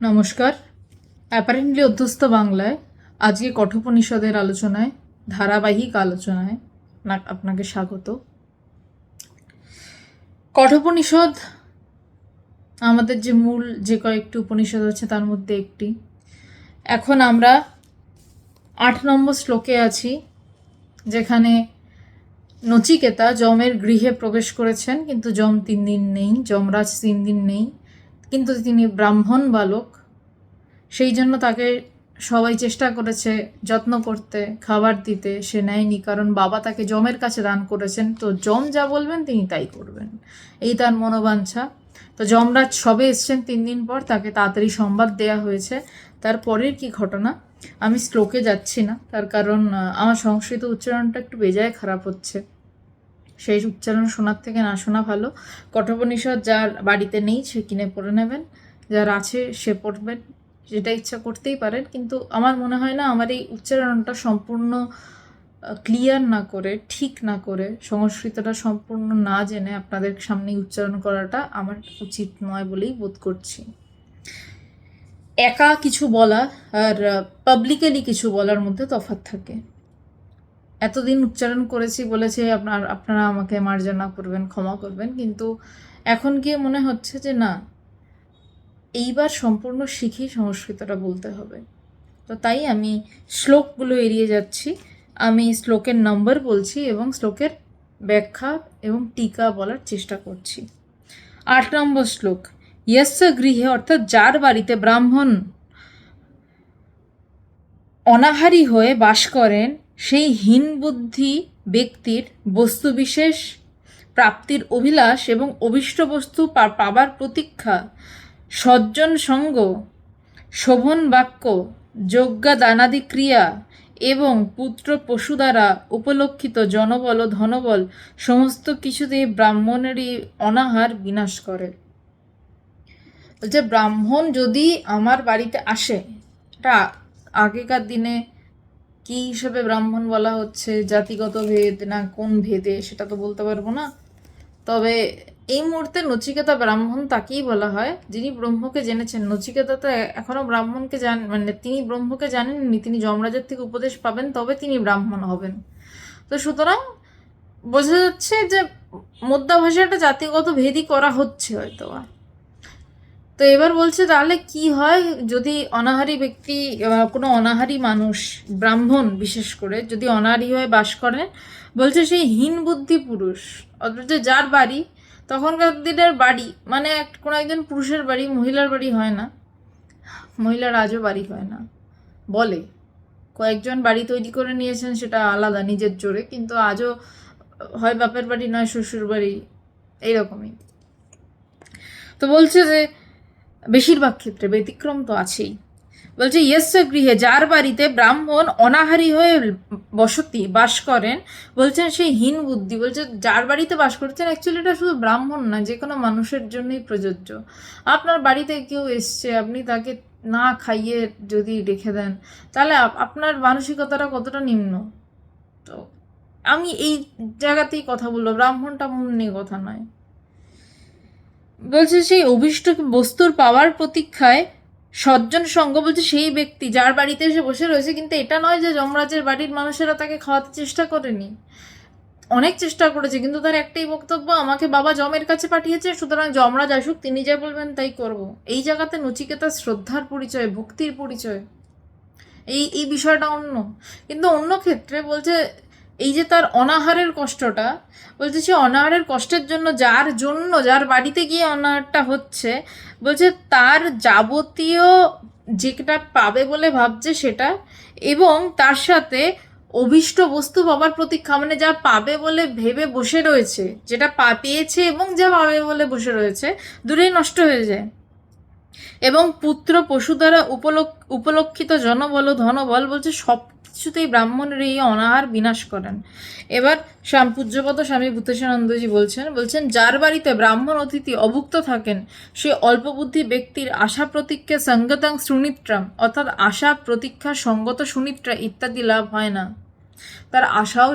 নমস্কার। অ্যাপারেন্টলি অধ্যস্ত বাংলায় আজকে কঠোপনিষদের আলোচনায়, ধারাবাহিক আলোচনায় আপনাকে স্বাগত। কঠোপনিষদ আমাদের যে মূল যে কয়েকটি উপনিষদ আছে তার মধ্যে একটি। এখন আমরা আট নম্বর শ্লোকে আছি, যেখানে নচিকেতা যমের গৃহে প্রবেশ করেছেন, কিন্তু যম তিন দিন নেই, যমরাজ তিন দিন নেই। কিন্তু তিনি ব্রাহ্মণ বালক। সেই জন্য তাকে সবাই চেষ্টা করেছে যত্ন করতে, খাবার দিতে, সে নেয়নি। কারণ বাবা তাকে জমের কাছে দান করেছেন। তো জম যা বলবেন তিনি তাই করবেন। এই তার মনোবাঞ্ছা। তো যমরাজ সবে এসছেন তিন দিন পর, তাকে তাড়াতাড়ি সংবাদ দেয়া হয়েছে। তার পরের কি ঘটনা? আমি শ্লোকে যাচ্ছি না। তার কারণ আমার সংস্কৃত উচ্চারণটা একটু বেজায় খারাপ হচ্ছে। সেই উচ্চারণ শোনার থেকে না শোনা ভালো। কঠোপনিষদ যার বাড়িতে নেই, সে কিনে পড়ে নেবেন। যার আছে, সে পড়বেন যেটা ইচ্ছা করতেই পারেন। কিন্তু আমার মনে হয় না আমার এই উচ্চারণটা সম্পূর্ণ ক্লিয়ার না করে, ঠিক না করে, সংস্কৃতটা সম্পূর্ণ না জেনে আপনাদের সামনে উচ্চারণ করাটা আমার উচিত নয় বলেই বোধ করছি। একা কিছু বলা আর পাবলিকালি কিছু বলার মধ্যে তফাৎ থাকে। এতদিন উচ্চারণ করেছি বলেছে, আপনার, আপনারা আমাকে মার্জনা করবেন, ক্ষমা করবেন। কিন্তু এখন গিয়ে মনে হচ্ছে যে না, এইবার সম্পূর্ণ শিখেই সংস্কৃতটা বলতে হবে। তো তাই আমি শ্লোকগুলো এড়িয়ে যাচ্ছি। আমি শ্লোকের নম্বর বলছি এবং শ্লোকের ব্যাখ্যা এবং টিকা বলার চেষ্টা করছি। আট নম্বর শ্লোক, ইয়স্য গৃহে অর্থাৎ যার বাড়িতে ব্রাহ্মণ অনাহারী হয়ে বাস করেন সেই হীন বুদ্ধি ব্যক্তির বস্তুবিশেষ প্রাপ্তির অভিলাষ এবং অভিষ্ট বস্তু পাবার প্রতীক্ষা, সজ্জন সঙ্গ, শোভন বাক্য যজ্ঞা দানাদি ক্রিয়া এবং পুত্র পশু দ্বারা উপলক্ষিত জনবল ও ধনবল সমস্ত কিছুতেই ব্রাহ্মণেরই অনাহার বিনাশ করে। বলছে, ব্রাহ্মণ যদি আমার বাড়িতে আসে, এটা আগেকার দিনে কি হিসেবে ব্রাহ্মণ বলা হচ্ছে? জাতিগত ভেদ না কোন ভেদে? সেটা তো বলতে পারব না। তবে এই মুহূর্তে নচিকেতা ব্রাহ্মণ তাকেই বলা হয়। যিনি ব্রহ্মকে জেনেছেন, নচিকেতা তো এ- এখনও ব্রাহ্মণকে জান মানে তিনি ব্রহ্মকে জানেননি, তিনি যমরাজের থেকে উপদেশ পাবেন, তবে তিনি ব্রাহ্মণ হবেন। তো সুতরাং বোঝা যাচ্ছে যে মোদ্দা ভাষাটা জাতিগত ভেদই করা হচ্ছে হয়তো। তো এবার বলছে, তাহলে কি হয় যদি অনাহারী ব্যক্তি কোনো অনাহারী মানুষ, ব্রাহ্মণ বিশেষ করে, যদি অনাহারী হয়ে বাস করেন? বলছে সেই হীন বুদ্ধি পুরুষ, অথচ যার বাড়ি, তখনকার দিনের বাড়ি মানে কোনো একজন পুরুষের বাড়ি, মহিলার বাড়ি হয় না। মহিলার আজও বাড়ি হয় না। বলে, কয়েকজন বাড়ি তৈরি করে নিয়েছেন, সেটা আলাদা, নিজের জোরে, কিন্তু আজও হয় বাপের বাড়ি নয় শ্বশুর বাড়ি এইরকমই। তো বলছে যে বেশিরভাগ ক্ষেত্রে ব্যতিক্রম তো আছেই। বলছে, ইয়েস গৃহে যার বাড়িতে ব্রাহ্মণ অনাহারী হয়ে বসতি বাস করেন, বলছেন সেই হীন বুদ্ধি। বলছে, যার বাড়িতে বাস করছেন অ্যাকচুয়ালি এটা শুধু ব্রাহ্মণ না, যে কোনো মানুষের জন্যই প্রযোজ্য। আপনার বাড়িতে কেউ এসছে, আপনি তাকে না খাইয়ে যদি রেখে দেন, তাহলে আপনার মানসিকতাটা কতটা নিম্ন? তো আমি এই জায়গাতেই কথা বলব, ব্রাহ্মণটা মন নিয়ে কথা নয়। বলছে সেই অভিষ্ট বস্তুর পাওয়ার প্রতীক্ষায় সজ্জন সঙ্গ বলছে সেই ব্যক্তি যার বাড়িতে এসে বসে রয়েছে, কিন্তু এটা নয় যে যমরাজের বাড়ির মানুষেরা তাকে খাওয়াতে চেষ্টা করেনি। অনেক চেষ্টা করেছে, কিন্তু তার একটাই বক্তব্য, আমাকে বাবা জমের কাছে পাঠিয়েছে, সুতরাং যমরাজ আসুক, তিনি যা বলবেন তাই করব। এই জায়গাতে নচিকেতার শ্রদ্ধার পরিচয়, ভক্তির পরিচয়। এই এই বিষয়টা অন্য। কিন্তু অন্য ক্ষেত্রে বলছে এই যে তার অনাহারের কষ্টটা, বলছে সে অনাহারের কষ্টের জন্য যার জন্য, যার বাড়িতে গিয়ে অনাহারটা হচ্ছে, বলছে তার যাবতীয় যেটা পাবে বলে ভাবছে সেটা এবং তার সাথে অভিষ্ট বস্তু পাবার প্রতীক্ষা মানে যা পাবে বলে ভেবে বসে রয়েছে, যেটা পা পেয়েছে এবং যা পাবে বলে বসে রয়েছে, দূরেই নষ্ট হয়ে যায়। এবং পুত্র পশু দ্বারা উপলক- উপলক্ষিত জনবল ধনবল বলছে সব কিছুতেই ব্রাহ্মণের এই অনাহার বিনাশ করেন। এবার স্বাম পূজ্যপদ স্বামী ভূতেশানন্দজি বলছেন বলছেন, যার বাড়িতে ব্রাহ্মণ অতিথি অভুক্ত থাকেন, সে অল্পবুদ্ধি ব্যক্তির আশা প্রতীক্ষা সঙ্গতাং সুনিত্রাম, অর্থাৎ আশা প্রতীক্ষা সঙ্গত সুনিত্রা ইত্যাদি লাভ হয় না। তার আশাও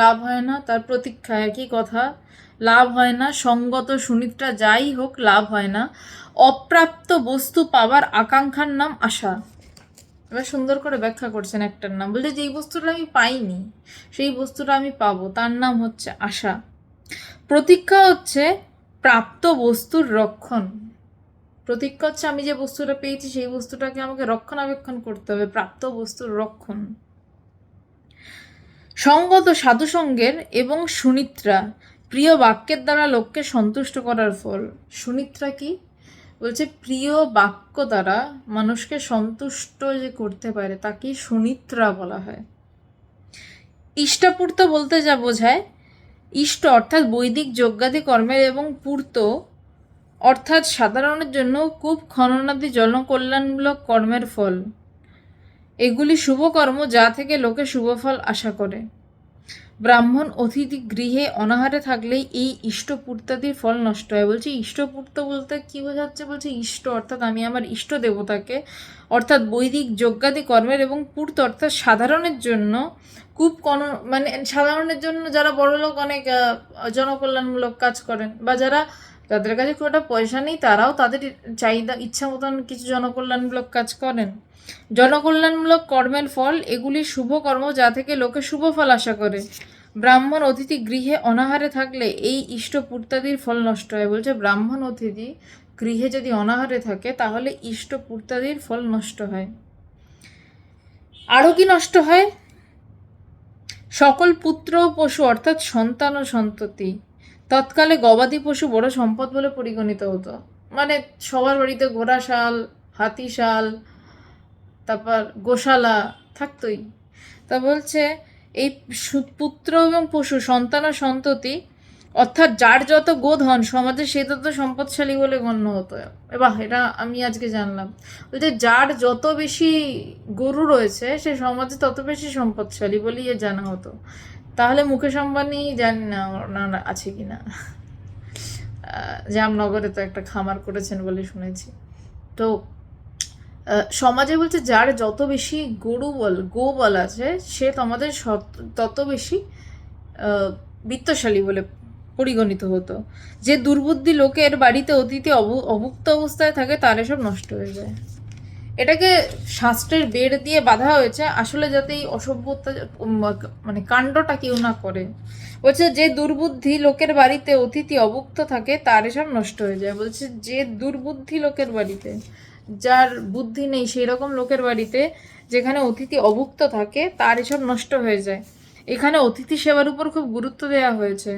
লাভ হয় না, তার প্রতীক্ষা একই কথা, লাভ হয় না, সঙ্গত সুনিত্রা যাই হোক, লাভ হয় না। অপ্রাপ্ত বস্তু পাবার আকাঙ্ক্ষার নাম আশা। এবার সুন্দর করে ব্যাখ্যা করছেন একটার নাম। বলছে যেই বস্তুটা আমি পাইনি, সেই বস্তুটা আমি পাবো। তার নাম হচ্ছে আশা। প্রতীক্ষা হচ্ছে প্রাপ্ত বস্তুর রক্ষণ। প্রতীক্ষা হচ্ছে আমি যে বস্তুটা পেয়েছি, সেই বস্তুটাকে আমাকে রক্ষণাবেক্ষণ করতে হবে, প্রাপ্ত বস্তুর রক্ষণ। সঙ্গত সাধুসঙ্গের এবং সুনিত্রা, প্রিয় বাক্যের দ্বারা লোককে সন্তুষ্ট করার ফল। সুনিত্রা কি? বলছে, প্রিয় বাক্য দ্বারা মানুষকে সন্তুষ্ট যে করতে পারে তাকে সুনিত্রা বলা হয়। ইষ্টপূর্ত বলতে যা বোঝায়, ইষ্ট অর্থাৎ বৈদিক যজ্ঞাদি কর্মের এবং পূর্ত, অর্থাৎ সাধারণের জন্য কূপ খননাদি জনকল্যাণমূলক কর্মের ফল। এগুলি শুভকর্ম যা থেকে লোকে শুভফল আশা করে। ব্রাহ্মণ অতিথি গৃহে অনাহারে থাকলেই এই ইষ্টপূর্তাদির ফল নষ্ট হয়। বলছি ইষ্টপূর্ত বলতে কী বোঝাচ্ছে? বলছে ইষ্ট, অর্থাৎ আমি আমার ইষ্ট দেবতাকে, অর্থাৎ বৈদিক যজ্ঞাদি কর্মের এবং পূর্ত, অর্থাৎ সাধারণের জন্য কূপ কন মানে সাধারণের জন্য যারা বড়লোক অনেক জনকল্যাণমূলক কাজ করেন বা যারা যাদের কাছে খুব একটা পয়সা নেই, তারাও তাদের চাহিদা ইচ্ছা মতন কিছু জনকল্যাণমূলক কাজ করেন। জনকল্যাণমূলক কর্মের ফল, এগুলি শুভ কর্ম যা থেকে লোকে শুভ ফল আশা করে। ব্রাহ্মণ অতিথি গৃহে অনাহারে থাকলে এই ইষ্টপূর্তাদির ফল নষ্ট হয়। বলছে, ব্রাহ্মণ অতিথি গৃহে যদি অনাহারে থাকে, তাহলে ইষ্টপূর্তাদির ফল নষ্ট হয়। আরও কি নষ্ট হয়? সকল পুত্র পশু, অর্থাৎ সন্তান ও সন্ততি। তৎকালে গবাদি পশু বড় সম্পদ বলে পরিগণিত হতো। মানে সবার বাড়িতে ঘোড়া শাল, হাতি শাল, তারপর গোশালা থাকতোই। তা বলছে, এই পুত্র এবং পশু, সন্তান ও সন্ততি, অর্থাৎ যার যত গোধন, সমাজে সে তত সম্পদশালী বলে গণ্য হতো। এবার এটা আমি আজকে জানলাম। বলছে, যার যত বেশি গরু রয়েছে, সে সমাজে তত বেশি সম্পদশালী বলেই জানা হতো। তাহলে আম্বানি জানি না ওনার আছে কি না জামনগরে তো একটা খামার করেছেন বলে শুনেছি। তো সমাজে বলছে যার যত বেশি গরু বল, গো বল আছে, সে তোমাদের তত বেশি বিত্তশালী বলে পরিগণিত হতো। যে দুর্বুদ্ধি লোকের বাড়িতে অবু- অভুক্ত অবস্থায় থাকে, তার এসব নষ্ট হয়ে যায়। এটাকে শাস্ত্রের বেড় দিয়ে বাঁধা হয়েছে, আসলে যাতে এই অসভ্যতা মানে কাণ্ডটা কেউ না করে। বলছে, যে দুর্বুদ্ধি লোকের বাড়িতে অতিথি অভুক্ত থাকে, তার এসব নষ্ট হয়ে যায়। বলছে, যে দুর্বুদ্ধি লোকের বাড়িতে, যার বুদ্ধি নেই সেই রকম লোকের বাড়িতে যেখানে অতিথি অভুক্ত থাকে, তার এসব নষ্ট হয়ে যায়। এখানে অতিথি সেবার উপর খুব গুরুত্ব দেওয়া হয়েছে।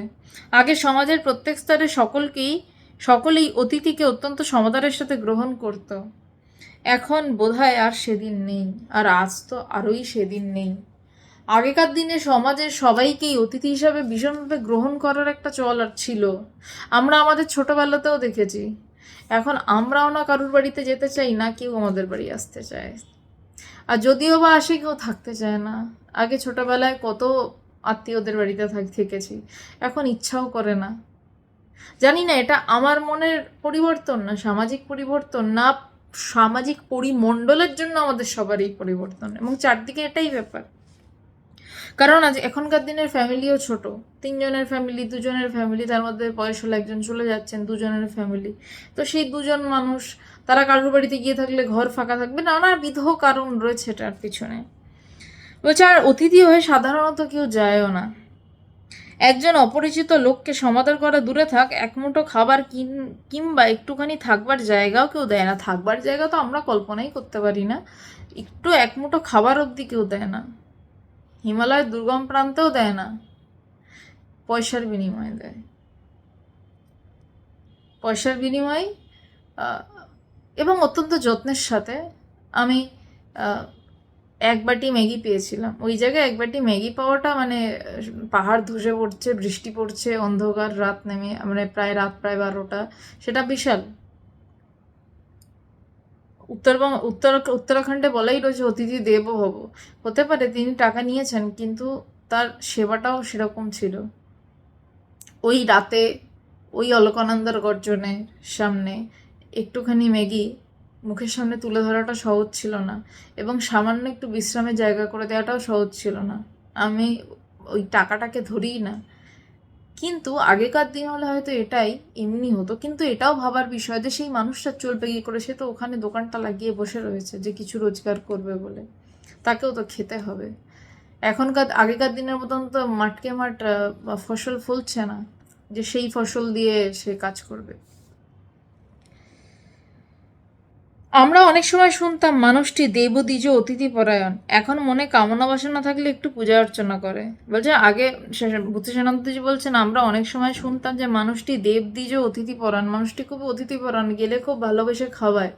আগে সমাজের প্রত্যেক স্তরে সকলকেই, সকলেই অতিথিকে অত্যন্ত সমাদরের সাথে গ্রহণ করত। এখন বোধহয় আর সেদিন নেই, আর আজ তো আরোই সেদিন নেই। আগেকার দিনে সমাজের সবাইকেই অতিথি হিসাবে ভীষণভাবে গ্রহণ করার একটা চল আর ছিল। আমরা আমাদের ছোটবেলাতেও দেখেছি। এখন আমরাও না কারুর বাড়িতে যেতে চাই, না কেউ আমাদের বাড়ি আসতে চায়। আর যদিও বা আসে, কেউ থাকতে চায় না। আগে ছোটবেলায় কত আত্মীয়দের বাড়িতে থাক, থেকেছি, এখন ইচ্ছাও করে না। জানি না, এটা আমার মনের পরিবর্তন না সামাজিক পরিবর্তন, না সামাজিক পরিমণ্ডলের জন্য আমাদের সবারই পরিবর্তন এবং চারদিকে এটাই ব্যাপার। কারণ আজ এখনকার দিনের ফ্যামিলিও ছোট, তিনজনের ফ্যামিলি, দুজনের ফ্যামিলি, তার মধ্যে বয়স হলে একজন চলে যাচ্ছেন, দুজনের ফ্যামিলি। তো সেই দুজন মানুষ, তারা কারোর বাড়িতে গিয়ে থাকলে ঘর ফাঁকা থাকবে? নানাবিধ কারণ রয়েছে এটার পিছনে। বলছে, আর অতিথি হয়ে সাধারণত কেউ যায়ও না। একজন অপরিচিত লোককে সমাদর করা দূরে থাক, এক মুঠো খাবার কিন, কিংবা একটুখানি থাকবার জায়গাও কেউ দেয় না। থাকবার জায়গা তো আমরা কল্পনাই করতে পারি না। একটু এক মুঠো খাবার অবধি কেউ দেয় না। হিমালয়ের দুর্গম প্রান্তেও দেয় না। পয়সার বিনিময়ে দেয়। পয়সার বিনিময়ে এবং অত্যন্ত যত্নের সাথে আমি এক বাটি ম্যাগি পেয়েছিলাম। ওই জায়গায় এক বাটি ম্যাগি পাওয়াটা মানে পাহাড় ধসে পড়ছে, বৃষ্টি পড়ছে, অন্ধকার, রাত নেমে মানে প্রায় রাত প্রায় বারোটা। সেটা বিশাল। উত্তরবঙ্গ উত্তর, উত্তরাখণ্ডে বলাই রয়েছে অতিথি দেব হব হতে পারে তিনি টাকা নিয়েছেন, কিন্তু তার সেবাটাও সেরকম ছিল। ওই রাতে, ওই অলকানন্দার গর্জনের সামনে একটুখানি ম্যাগি মুখের সামনে তুলে ধরাটা সহজ ছিল না এবং সামান্য একটু বিশ্রামের জায়গা করে দেওয়াটাও সহজ ছিল না। আমি ওই টাকাটাকে ধরিই না। কিন্তু আগেকার দিন হলে হয়তো এটাই এমনি হতো। কিন্তু এটাও ভাবার বিষয় যে সেই মানুষটা চলবে কি করে সে তো ওখানে দোকানটা লাগিয়ে বসে রয়েছে যে কিছু রোজগার করবে বলে। তাকেও তো খেতে হবে। এখনকার, আগেকার দিনের মতন তো মাঠকে মাঠ ফসল ফলছে না যে সেই ফসল দিয়ে সে কাজ করবে। আমরা অনেক সময় শুনতাম, মানুষটি দেবদ্বিজ অতিথি পরায়ণ। এখন মনে কামনা বাসনা থাকলে একটু পূজা অর্চনা করে। বলছে, আগে বুদ্ধিসেনান্তজি বলছেন, আমরা অনেক সময় শুনতাম যে মানুষটি দেবদ্বিজ অতিথি পরায়ণ। মানুষটি খুব অতিথি পরায়ণ, গেলে খুব ভালোবেসে খাওয়ায়।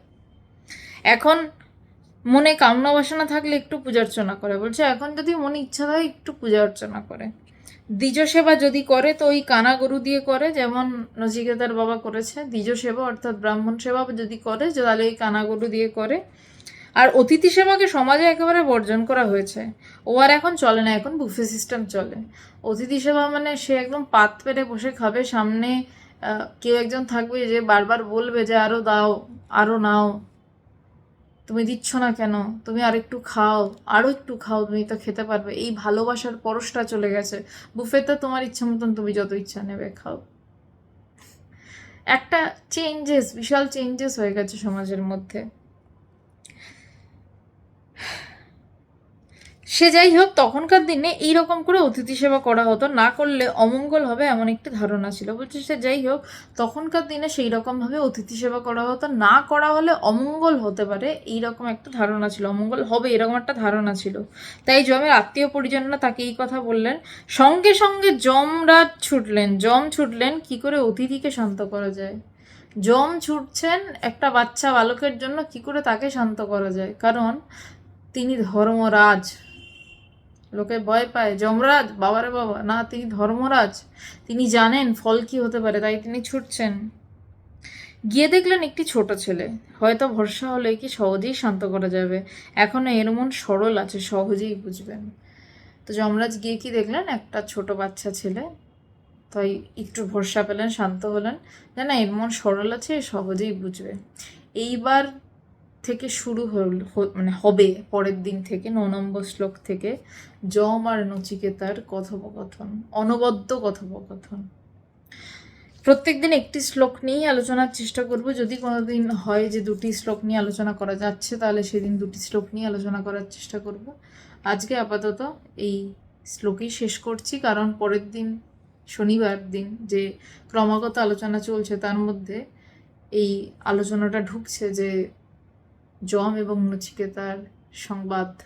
এখন মনে কামনা বাসনা থাকলে একটু পূজা অর্চনা করে। বলছে, এখন যদি মনে ইচ্ছা থাকে একটু পূজা অর্চনা করে। দ্বিজ সেবা যদি করে, তো ওই কানা গরু দিয়ে করে, যেমন নচিকেতার বাবা করেছে দ্বিজ সেবা অর্থাৎ ব্রাহ্মণ সেবা যদি করে তাহলে ওই কানা গরু দিয়ে করে। আর অতিথি সেবাকে সমাজে একেবারে বর্জন করা হয়েছে। ও আর এখন চলে না, এখন বুফে সিস্টেম চলে। অতিথি সেবা মানে সে একদম পাত পেরে বসে খাবে, সামনে কেউ একজন থাকবে যে বারবার বলবে যে আরও দাও, আরও নাও। তুমি দিচ্ছ না কেন? তুমি আর একটু খাও আরও একটু খাও, তুমি তো খেতে পারবে। এই ভালোবাসার পরশটা চলে গেছে। বুফেতে তোমার ইচ্ছা মতন তুমি যত ইচ্ছা নেবে খাও। একটা চেঞ্জেস বিশাল চেঞ্জেস হয়ে গেছে সমাজের মধ্যে। সে যাই হোক তখনকার দিনে এইরকম করে অতিথি সেবা করা হতো, না করলে অমঙ্গল হবে এমন একটি ধারণা ছিল। বলছে সে যাই হোক তখনকার দিনে সেই রকমভাবে অতিথি সেবা করা হতো, না করা হলে অমঙ্গল হতে পারে এই রকম একটা ধারণা ছিল। অমঙ্গল হবে এরকম একটা ধারণা ছিল। তাই জমের আত্মীয় পরিজনরা তাকে এই কথা বললেন। সঙ্গে সঙ্গে যমরাজ ছুটলেন। যম ছুটলেন, কি করে অতিথিকে শান্ত করা যায়? যম ছুটছেন একটা বাচ্চা বালকের জন্য, কি করে তাকে শান্ত করা যায়? কারণ তিনি ধর্মরাজ। লোকে ভয় পায়। যমরাজ, বাবারে বাবা, না, তিনি ধর্মরাজ। তিনি জানেন ফল কি হতে পারে, তাই তিনি ছুটছেন। গিয়ে দেখলেন একটি ছোট ছেলে। হয়তো ভরসা হলে কি সহজেই শান্ত করা যাবে। এখনও এর মন সরল আছে, সহজেই বুঝবেন। তো যমরাজ গিয়ে কি দেখলেন? একটা ছোট বাচ্চা ছেলে। তাই একটু ভরসা পেলেন, শান্ত হলেন। যে না, এর মন সরল আছে, সহজেই বুঝবে। এইবার থেকে শুরু হল মানে হবে পরের দিন থেকে, ন নম্বর শ্লোক থেকে, যম আর নচিকেতার কথোপকথন, অনবদ্য কথোপকথন। প্রত্যেক দিন একটি শ্লোক নিয়েই আলোচনার চেষ্টা করব। যদি কোনোদিন হয় যে দুটি শ্লোক নিয়ে আলোচনা করা যাচ্ছে, তাহলে সেদিন দুটি শ্লোক নিয়ে আলোচনা করার চেষ্টা করব। আজকে আপাতত এই শ্লোকেই শেষ করছি, কারণ পরের দিন, শনিবার দিন যে ক্রমাগত আলোচনা চলছে, তার মধ্যে এই আলোচনাটা ঢুকছে যে যম এবং নচিকেতার সংবাদ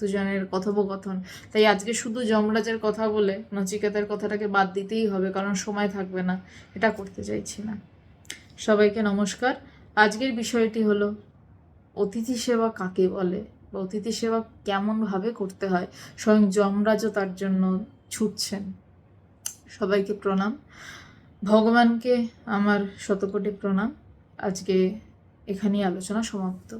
দুজনের কথোপকথন। তাই আজকে শুধু যমরাজের কথা বলে নচিকেতার কথাটাকে বাদ দিতেই হবে, কারণ সময় থাকবে না। এটা করতে চাইছি না। সবাইকে নমস্কার। আজকের বিষয়টি হলো, অতিথি সেবা কাকে বলে বা অতিথি সেবা কেমনভাবে করতে হয়? স্বয়ং যমরাজও তার জন্য ছুটছেন। সবাইকে প্রণাম। ভগবানকে আমার শতকোটি প্রণাম। আজকে এখানেই আলোচনা সমাপ্ত।